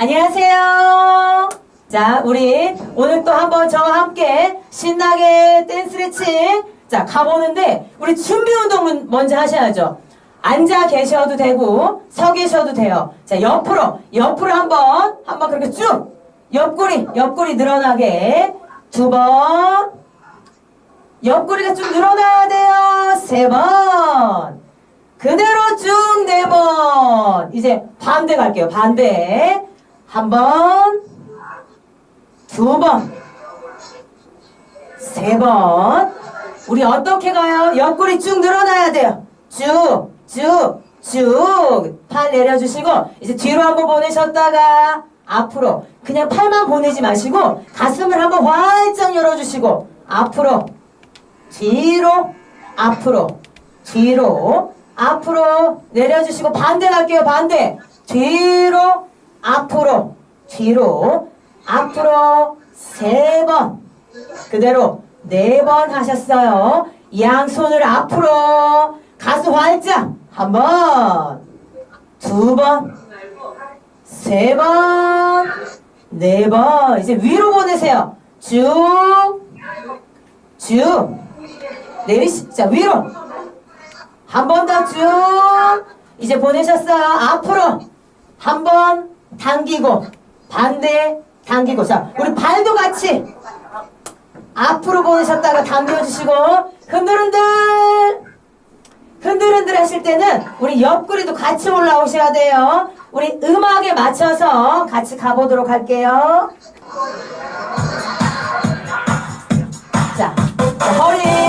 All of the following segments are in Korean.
안녕하세요. 자, 우리 오늘 또 한번 저와 함께 신나게 댄스 레칭 자, 가보는데 우리 준비 운동은 먼저 하셔야죠. 앉아 계셔도 되고 서 계셔도 돼요. 자, 옆으로 옆으로 한 번 한번 그렇게 쭉 옆구리 옆구리 늘어나게 두 번. 옆구리가 좀 늘어나야 돼요. 세 번. 그대로 쭉 네 번. 이제 반대 갈게요. 반대. 한 번. 두 번. 세 번. 우리 어떻게 가요? 옆구리 쭉 늘어나야 돼요. 쭉, 쭉, 쭉. 팔 내려주시고, 이제 뒤로 한번 보내셨다가, 앞으로. 그냥 팔만 보내지 마시고, 가슴을 한번 활짝 열어주시고, 앞으로. 뒤로, 앞으로, 뒤로, 앞으로 내려주시고 반대 갈게요. 반대. 뒤로, 앞으로, 뒤로, 앞으로 세 번. 그대로 네 번 하셨어요. 양손을 앞으로, 가슴 활짝. 한 번, 두 번, 세 번, 네 번. 이제 위로 보내세요. 쭉, 쭉. 내리시, 자, 위로. 한 번 더 쭉. 이제 보내셨어요. 앞으로. 한 번 당기고. 반대 당기고. 자, 우리 발도 같이. 앞으로 보내셨다가 당겨주시고. 흔들흔들. 흔들흔들 하실 때는 우리 옆구리도 같이 올라오셔야 돼요. 우리 음악에 맞춰서 같이 가보도록 할게요. 자, 자 허리.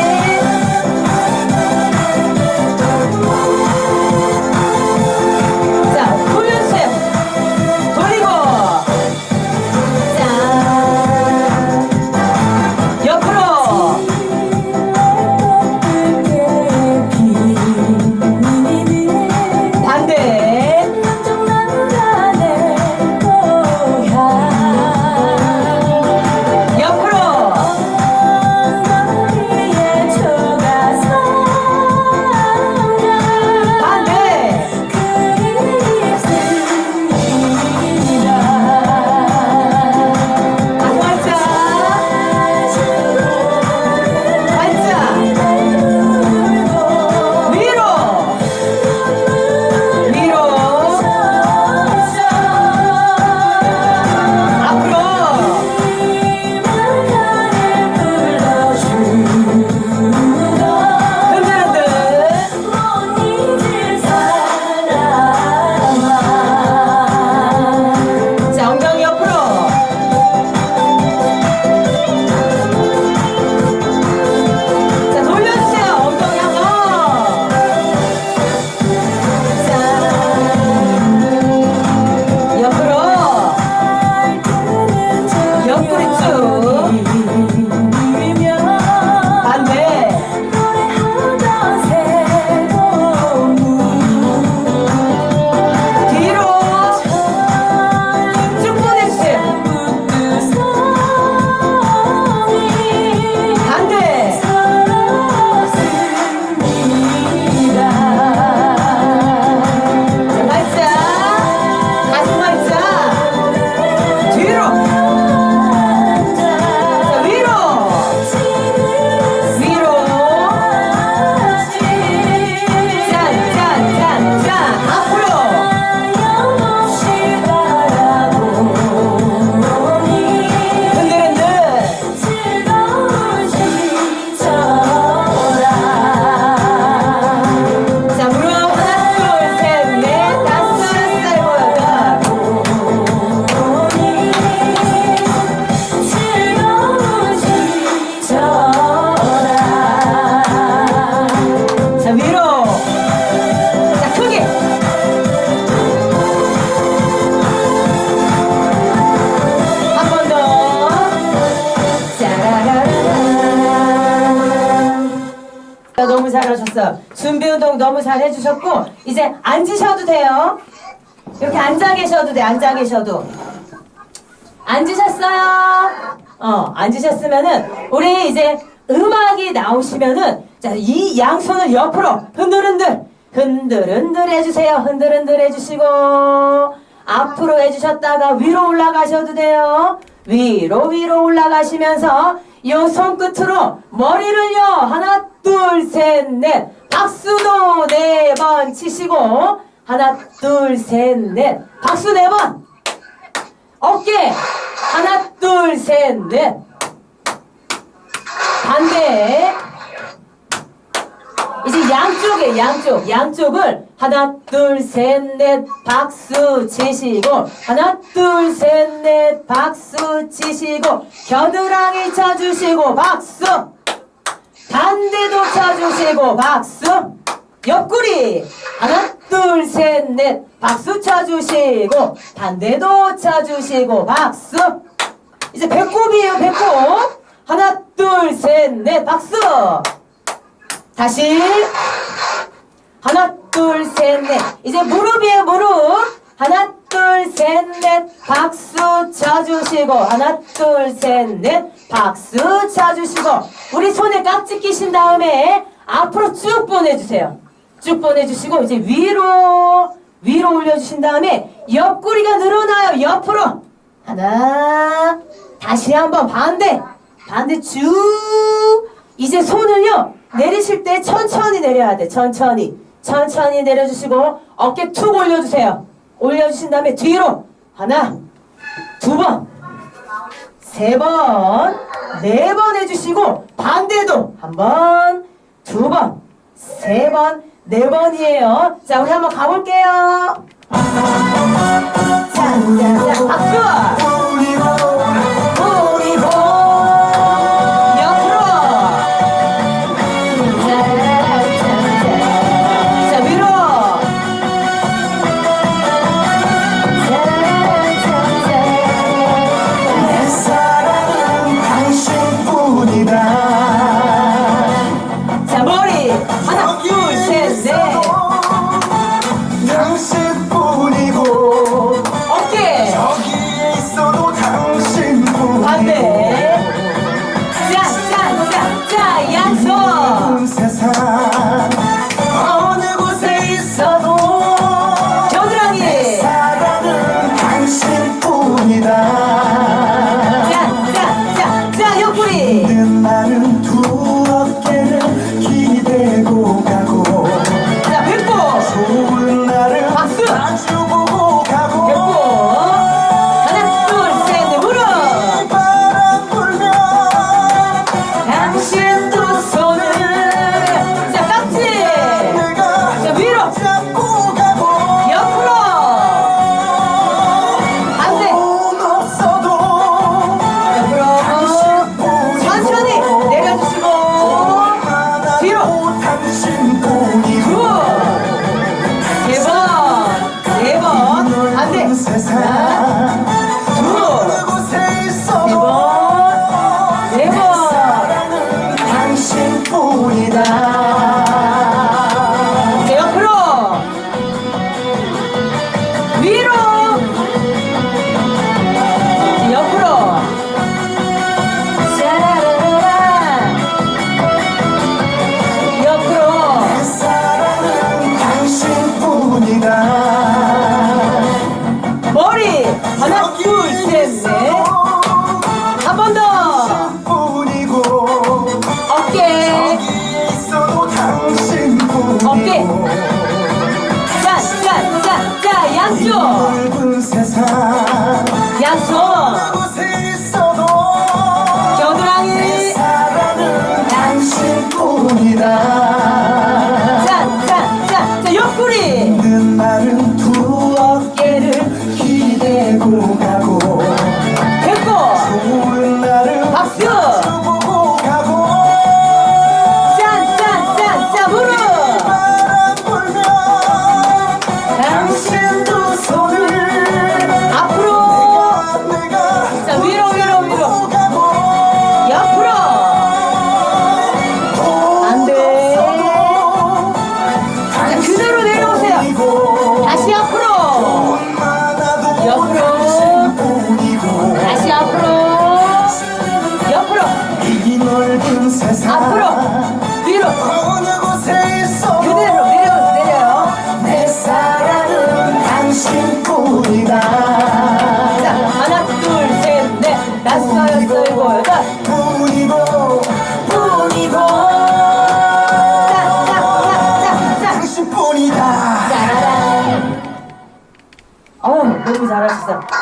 운동 너무 잘 해주셨고, 이제 앉으셔도 돼요. 이렇게 앉아 계셔도 돼, 앉아 계셔도. 앉으셨어요? 어, 앉으셨으면은, 우리 이제 음악이 나오시면은, 자, 이 양손을 옆으로 흔들흔들, 흔들흔들 해주세요. 흔들흔들 해주시고, 앞으로 해주셨다가 위로 올라가셔도 돼요. 위로 위로 올라가시면서 이 손끝으로 머리를요 하나 둘 셋 넷 박수도 네 번 치시고 하나 둘 셋 넷. 박수 네 번. 어깨. 하나 둘 셋 넷. 반대. 이제 양쪽에 양쪽 양쪽을 하나 둘 셋 넷 박수 치시고 하나 둘 셋 넷 박수 치시고 겨드랑이 쳐주시고 박수 반대도 쳐주시고 박수. 옆구리. 하나 둘 셋 넷. 박수 쳐주시고 반대도 쳐주시고 박수. 이제 배꼽이에요 배꼽. 하나 둘 셋 넷. 박수. 다시. 하나 둘 셋 넷. 이제 무릎이에요 무릎. 하나 둘 셋 넷 박수 쳐주시고. 하나 둘 셋 넷 박수 쳐주시고. 우리 손에 깍지 끼신 다음에 앞으로 쭉 보내주세요. 쭉 보내주시고 이제 위로 위로 올려주신 다음에 옆구리가 늘어나요. 옆으로. 하나 다시 한번 반대. 반대 쭉. 이제 손을요 내리실 때 천천히 내려야 돼. 천천히. 천천히 내려주시고 어깨 툭 올려주세요 올려주신 다음에 뒤로 하나 두 번세 번 해주시고 반대도 한 번 두 번 세 번 네 번이에요. 자 우리 한번 가볼게요 세상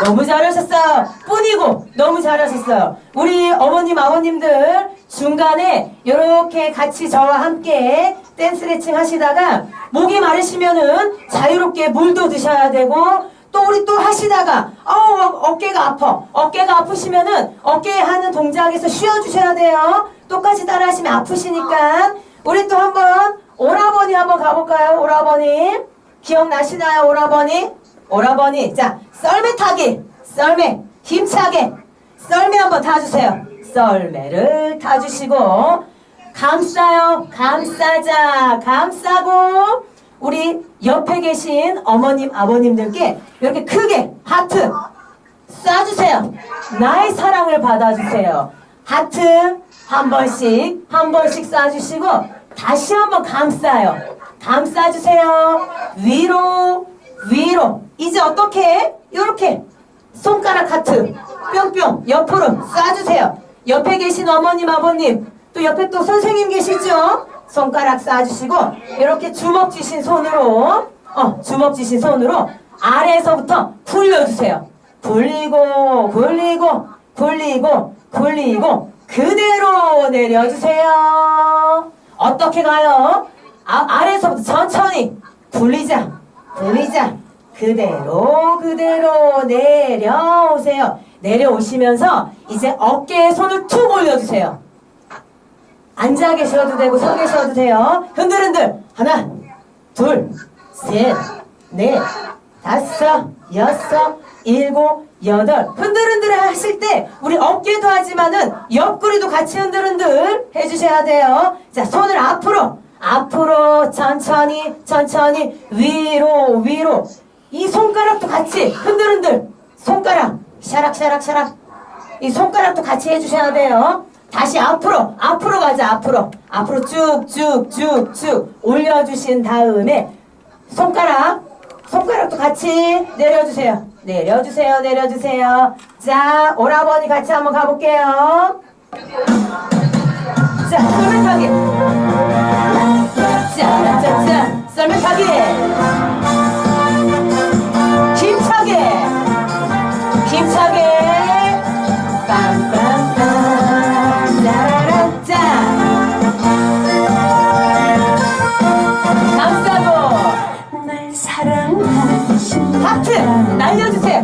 너무 잘하셨어요. 뿐이고 너무 잘하셨어요. 우리 어머님 아버님들 중간에 이렇게 같이 저와 함께 댄스 레칭 하시다가 목이 마르시면은 자유롭게 물도 드셔야 되고 또 우리 또 하시다가 어- 어깨가 아파 어깨가 아프시면은 어깨 하는 동작에서 쉬어주셔야 돼요. 똑같이 따라 하시면 아프시니까 우리 또 한번 오라버니 한번 가볼까요? 오라버니 기억나시나요 오라버니? 오라버니 자 썰매 타기 썰매 힘차게. 썰매 한번 타주세요. 썰매를 타주시고 감싸요 감싸자 감싸고 우리 옆에 계신 어머님 아버님들께 이렇게 크게 하트 쏴주세요. 나의 사랑을 받아주세요. 하트 한 번씩 한 번씩 쏴주시고 다시 한번 감싸요. 감싸주세요. 위로 위로 이제 어떻게 이렇게. 손가락 하트. 뿅뿅. 옆으로 쏴주세요. 옆에 계신 어머님 아버님. 또 옆에 또 선생님 계시죠? 손가락 쏴주시고 이렇게 주먹 쥐신 손으로 어 주먹 쥐신 손으로 아래에서부터 굴려주세요. 굴리고 굴리고 굴리고 굴리고 그대로 내려주세요. 어떻게 가요? 아, 아래에서부터 천천히 굴리자. 굴리자 그대로 그대로 내려오세요. 내려오시면서 이제 어깨에 손을 툭 올려주세요. 앉아 계셔도 되고 서 계셔도 돼요. 흔들흔들. 하나 둘셋넷 다섯 여섯 일곱 여덟. 흔들흔들 하실 때 우리 어깨도 하지만은 옆구리도 같이 흔들흔들 해주셔야 돼요. 자 손을 앞으로 앞으로 천천히 천천히 위로 위로 이 손가락도 같이 흔들흔들. 손가락 샤락샤락 샤락. 이 손가락도 같이 해주셔야 돼요. 다시 앞으로 앞으로 가자 앞으로. 앞으로 쭉쭉쭉쭉 올려주신 다음에 손가락 손가락도 같이 내려주세요. 내려주세요 내려주세요. 자 오라버니 같이 한번 가볼게요. 자 썰매 타기. 짜짜짜 썰매 타기 힘차게 빰빰빰 짜라짜 감싸고. 날 사랑하신 하트 날려주세요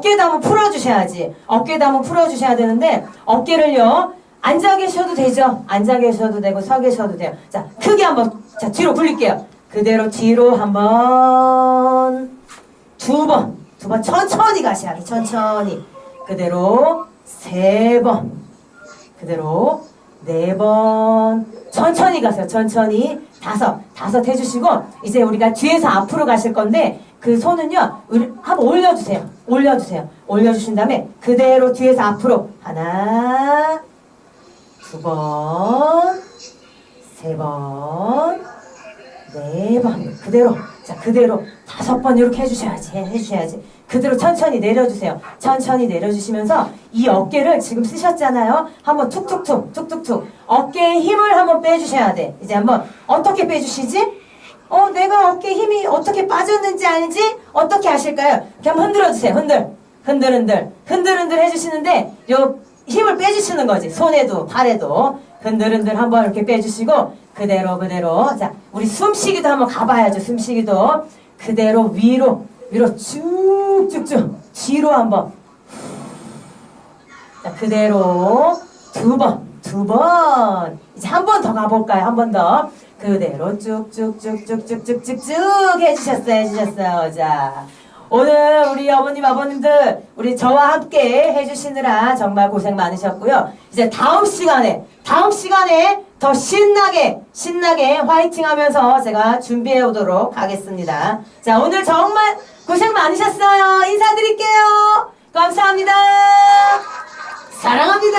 어깨도 한번 풀어주셔야지. 어깨도 한번 풀어주셔야 되는데, 어깨를요, 앉아 계셔도 되죠? 앉아 계셔도 되고, 서 계셔도 돼요. 자, 크게 한번, 자, 뒤로 굴릴게요. 그대로 뒤로 한 번, 두 번, 두 번, 천천히 가셔야 돼, 천천히. 그대로, 세 번. 그대로 네 번 천천히 가세요. 천천히 다섯 다섯 해주시고 이제 우리가 뒤에서 앞으로 가실 건데 그 손은요 한번 올려주세요. 올려주세요. 올려주신 다음에 그대로 뒤에서 앞으로. 하나 두 번 세 번 네 번. 그대로. 자 그대로 다섯 번 이렇게 해주셔야지 해주셔야지. 그대로 천천히 내려주세요. 천천히 내려주시면서 이 어깨를 지금 쓰셨잖아요. 한번 툭툭툭 툭툭툭. 어깨에 힘을 한번 빼주셔야 돼. 이제 한번 어떻게 빼주시지 어 내가 어깨 힘이 어떻게 빠졌는지 알지? 어떻게 하실까요? 한번 흔들어 주세요. 흔들. 흔들 흔들. 흔들 흔들 해 주시는데 요 힘을 빼 주시는 거지. 손에도 발에도. 흔들 흔들 한번 이렇게 빼 주시고 그대로 그대로. 자 우리 숨쉬기도 한번 가 봐야죠. 숨쉬기도. 그대로 위로 위로 쭉쭉쭉 뒤로 한번. 자 그대로 두 번 두 번. 이제 한 번 더 가볼까요? 한 번 더 그대로 쭉쭉쭉쭉쭉쭉쭉쭉 해주셨어요 해주셨어요. 자 오늘 우리 어머님 아버님들 우리 저와 함께 해주시느라 정말 고생 많으셨고요. 이제 다음 시간에 다음 시간에 더 신나게 신나게 화이팅하면서 제가 준비해 오도록 하겠습니다. 자 오늘 정말 고생 많으셨어요. 인사드릴게요. 감사합니다. 사랑합니다.